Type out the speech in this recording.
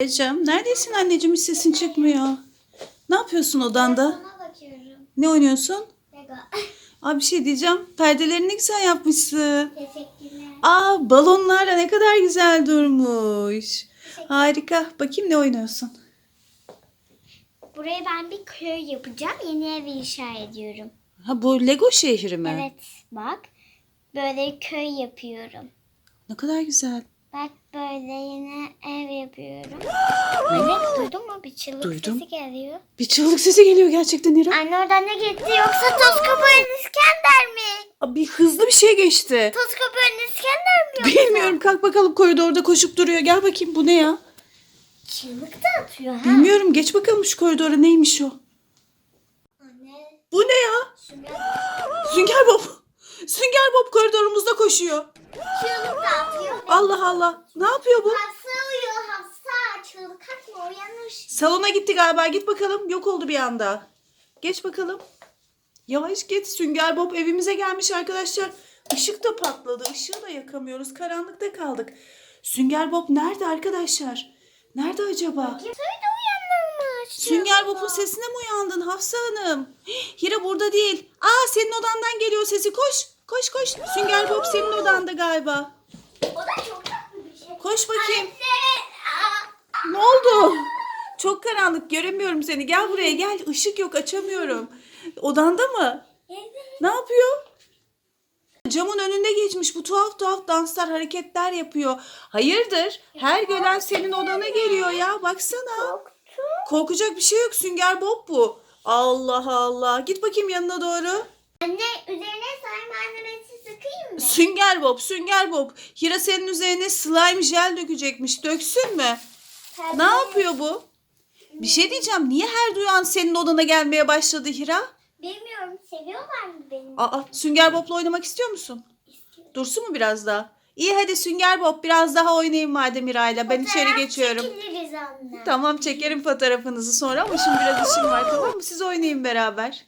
Ecem, neredesin anneciğim hiç sesin çıkmıyor. Ne yapıyorsun odanda? Sana bakıyorum. Ne oynuyorsun? Lego. Aa bir şey diyeceğim. Perdelerini ne güzel yapmışsın. Teşekkürler. Aa balonlarla ne kadar güzel durmuş. Harika. Bakayım ne oynuyorsun? Buraya ben bir köy yapacağım. Yeni ev inşa ediyorum. Ha bu Lego şehri mi? Evet bak. Böyle köy yapıyorum. Ne kadar güzel. Bak böyle yeni ev yapıyorum. Anne duydun mu? Bir çığlık Duydum. sesi geliyor. Bir çığlık sesi geliyor gerçekten İrem. Anne oradan ne gitti? Yoksa toz kabuğun İskender mi? Aa, bir hızlı bir şey geçti. Toz kabuğun İskender mi yoksa? Bilmiyorum kalk bakalım koridorda koşup duruyor. Gel bakayım bu ne ya? Çığlık da atıyor ha. Bilmiyorum geç bakalım şu koridora neymiş o? Anne. Bu ne ya? Sünger Sünger Bob. Sünger Bob koridorumuzda koşuyor. çığlık atıyor. Allah Allah. Ne yapıyor bu? Hasta uyuyor hasta. Çığlık atma uyanır. Salona gitti galiba. Git bakalım. Yok oldu bir anda. Geç bakalım. Yavaş git. Sünger Bob evimize gelmiş arkadaşlar. Işık da patladı. Işığı da yakamıyoruz. Karanlıkta kaldık. Sünger Bob nerede arkadaşlar? Nerede acaba? De uyanırmış. Sünger Bob'un sesine mi uyandın Hafsa Hanım? Hii, Hira burada değil. Aa senin odandan geliyor sesi. Koş. Koş koş. Sünger Bob senin odanda galiba. O da çok tatlı bir şey. Koş bakayım. Anne. Ne oldu? Çok karanlık göremiyorum seni. Gel buraya gel. Işık yok açamıyorum. Odanda mı? Evet. Ne yapıyor? Camın önünde geçmiş. Bu tuhaf tuhaf danslar, hareketler yapıyor. Hayırdır? Her gelen senin odana geliyor ya. Baksana. Korkacak bir şey yok. Sünger Bob bu. Allah Allah. Git bakayım yanına doğru. Anne üzerine slime malzemesi sıkayım mı? Sünger Bob, Sünger Bob. Hira senin üzerine slime jel dökecekmiş. Döksün mü? Ne yapıyor bu? Bir şey diyeceğim. Niye her duyan senin odana gelmeye başladı Hira? Bilmiyorum seviyorlar mı beni? Aa, Sünger Bob'la oynamak istiyor musun? Dursun mu biraz daha? İyi hadi Sünger Bob biraz daha oynayın madem Hira'yla. Ben içeri Fotoğraf geçiyorum. Çekiliriz anne. Tamam çekerim fotoğrafınızı sonra ama şimdi biraz işim var tamam mı? Siz oynayın beraber.